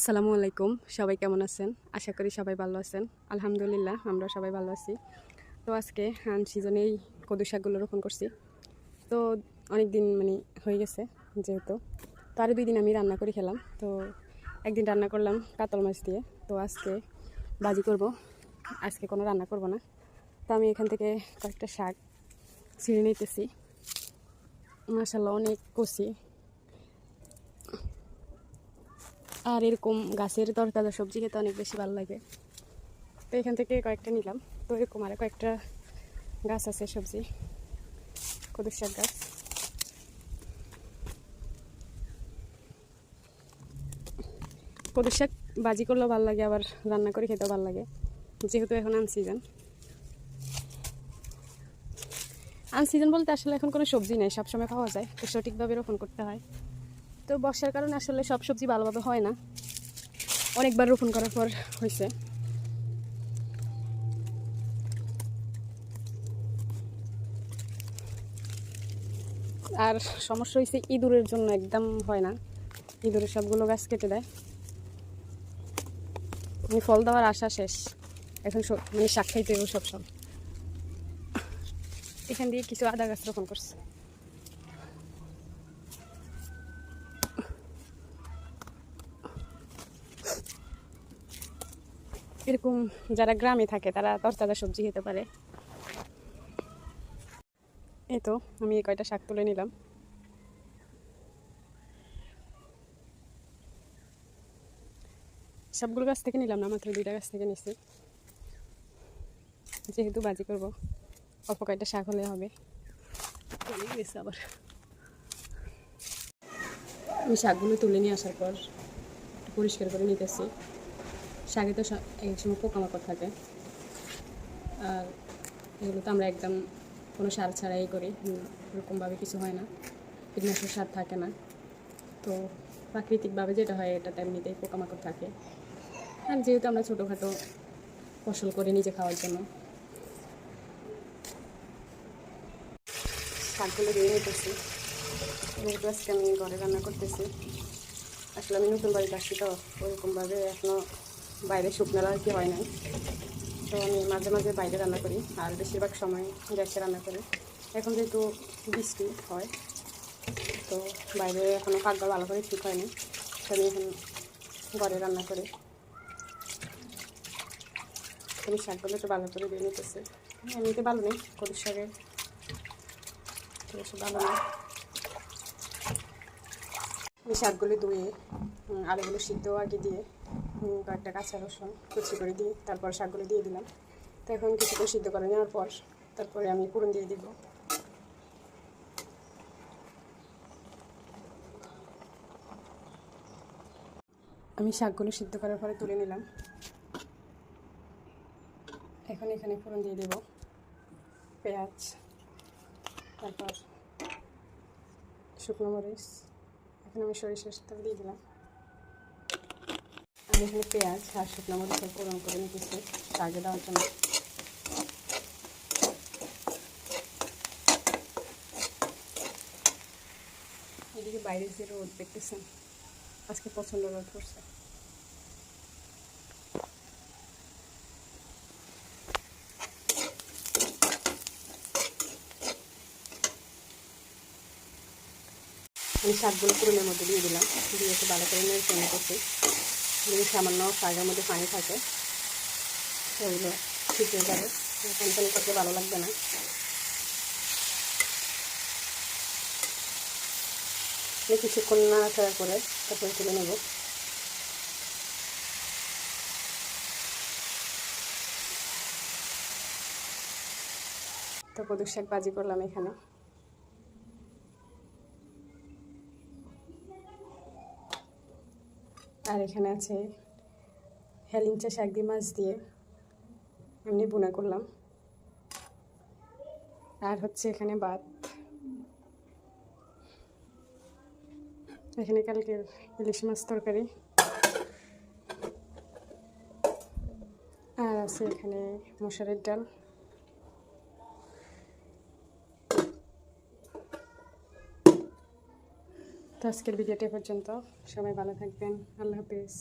আসসালামু আলাইকুম। সবাই কেমন আছেন? আশা করি সবাই ভালো আছেন। আলহামদুলিল্লাহ, আমরা সবাই ভালো আছি। তো আজকে আন সিজনেই কদু শাকগুলো রোপণ করছি। তো অনেক দিন মানে হয়ে গেছে যেহেতু। তো আরও দুই দিন আমি রান্না করে খেলাম। তো একদিন রান্না করলাম কাতল মাছ দিয়ে। তো আজকে বাজি করব। আজকে কোনো রান্না করব না। তো আমি এখান থেকে কয়েকটা শাক ছিঁড়ে নিতেছি। মাসাল্লাহ অনেক কষি আর এরকম গাছের তরতাজা সবজি খেতে অনেক বেশি ভালো লাগে। তো এখান থেকে কয়েকটা নিলাম। তো এরকম আর কয়েকটা গাছ আছে সবজি। কদুর শাক গাছ। কদুর শাক বাজি করলেও ভালো লাগে, আবার রান্না করে খেতেও ভালো লাগে। যেহেতু এখন আন সিজন আন সিজন বলতে আসলে এখন কোনো সবজি নেই, সবসময় পাওয়া যায়। তো সঠিকভাবে রোপণ করতে হয়। তো বর্ষার কারণে আসলে সব সবজি ভালোভাবে হয় না। অনেকবার রোপণ করার পর হয়েছে। আর সমস্যা হয়েছে ইঁদুরের জন্য একদম হয় না। ইঁদুরের সবগুলো গাছ কেটে দেয়। মানে ফল দেওয়ার আশা শেষ। এখন মানে শাক খাইতে সব সব এখান দিয়ে কিছু আদা গাছ রোপণ করছে। এরকম যারা গ্রামে থাকে, তারা তরতাজা সবজি খেতে পারে। এই তো, আমি এই কয়টা শাক তুলে নিলাম। সবগুলো গাছ থেকে নিলাম না, মাত্র দুইটা গাছ থেকে নিচ্ছি যেহেতু বাজি করব, অল্প কয়টা শাক হলে হবে। আবার। আমি শাকগুলো তুলে নিয়ে আসার পর পরিষ্কার করে নিতেছি। শাকে তো এক সময় পোকামাকড় থাকে। আর এগুলো তো আমরা একদম কোনো সার ছাড়াই করি হুম, ওরকমভাবে কিছু হয় না। কীটনাশক সার থাকে না। তো প্রাকৃতিকভাবে যেটা হয় এটাতে এমনিতেই পোকামাকড় থাকে। আর যেহেতু আমরা ছোটোখাটো ফসল করি নিজে খাওয়ার জন্য। শাকগুলো দিয়ে নিতেছি যেহেতু আজকে আমি ঘরে রান্না করতেছি। আসলে আমি নতুন বাড়িতে আসছি তো ওরকমভাবে এখনও বাইরে শুকনো কি হয় নাই। তো আমি মাঝে মাঝে বাইরে রান্না করি, আর বেশিরভাগ সময় গ্যাসে রান্না করি। এখন যেহেতু বৃষ্টি হয়, তো বাইরে এখনও কাকবার ভালো করে ঠিক হয়নি, তো আমি এখন ঘরে রান্না করি। আমি শাকগুলো একটু ভালো করে দিয়ে নিতেছি। এমনিতে ভালো নেই কদুর শাকে তো ভালো নেই। আমি শাকগুলো ধুয়ে আলুগুলো সিদ্ধ আগে দিয়ে কয়েকটা কাঁচা রসুন কুচি করে দিয়ে তারপর শাকগুলো দিয়ে দিলাম। তো এখন কিছুক্ষণ সিদ্ধ করে নেওয়ার পর তারপরে আমি পুরন দিয়ে দিব। আমি শাকগুলো সিদ্ধ করার পরে তুলে নিলাম। এখন এখানে ফোড়ন দিয়ে দেব। পেঁয়াজ, তারপর শুকনো মরিচ। এখন আমি সরিষার তেল দিয়ে দিলাম। আমি এখানে পেঁয়াজ আর শুকনো মরিচের ফোড়ন করে নিতেছি। শাকে দেওয়ার জন্য। এদিকে বাইরে যে রোদ দেখতেছেন আজকে প্রচণ্ড রোদ পড়ছে। আমি শাকগুলো পুরনের মধ্যে দিয়ে দিলাম। দিয়ে একটু ভালো করে নেড়ে করছি যদি সামান্য শাকের মধ্যে পানি থাকে। সেগুলো ঠিক হয়ে যাবে। পানি পানি করতে ভালো লাগবে না। কিছুক্ষণ নাড়াচাড়া করে তারপরে তুলে নেব। তো কদুর বাজি করলাম এখানে। আর এখানে আছে হেলিঞ্চা শাক দিয়ে মাছ দিয়ে এমনি বোনা করলাম। আর হচ্ছে এখানে ভাত। এখানে কালকে ইলিশ মাছ তরকারি। আর আছে এখানে মশারের ডাল। তো আজকের ভিডিওটি পর্যন্ত। সবাই ভালো থাকবেন। আল্লাহ হাফিজ।